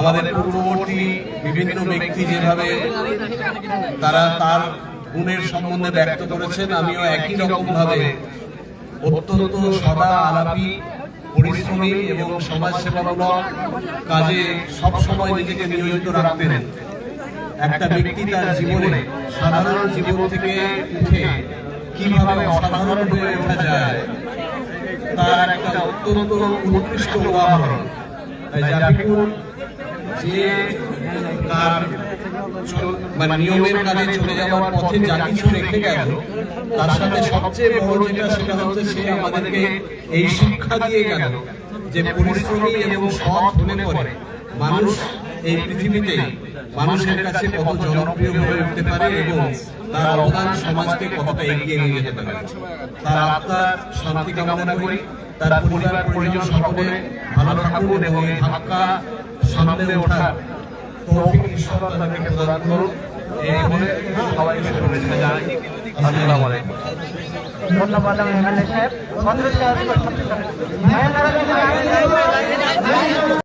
আমাদের পূর্ববর্তী বিভিন্ন ব্যক্তি যেভাবে তারা তার গুণের সম্বন্ধে ব্যক্ত করেছেন, আমিও একই রকম ভাবে অত্যন্ত সদা আলাপি, পরিশ্রমী এবং সমাজসেবামূলক কাজে সবসময় নিজেকে নিয়োজিত রাখতেন একটা ব্যক্তি তার জীবনে সাধারণ জীবন থেকে উঠে কীভাবে অসাধারণ হয়ে ওঠা যায়, তার একটা অত্যন্ত উৎকৃষ্ট উদাহরণ। যে তার মানে নিয়মের যা কিছু তার সাথে সবচেয়ে বড় সেটা হচ্ছে সে আমাদেরকে এই শিক্ষা দিয়ে গেল যে এবং সৎ মানুষ এই পৃথিবীতে মানুষের কাছে কত জনপ্রিয় হয়ে উঠতে পারে এবং তার অবদান সমাজকে কতটা এগিয়ে নিয়ে যেতে পারে। তার আত্মার শান্তি কামনা করি। তার পরিবার পরিজন সকলে ভালো থাকুন এবং এই ধাক্কা সামনে ওঠার তৌফিক ঈশ্বর তাদেরকে প্রদান করুন। এই বলে সবাইকে শুভেচ্ছা জানাই। আসসালামু আলাইকুম। ধন্যবাদ এমএলএ সাহেব।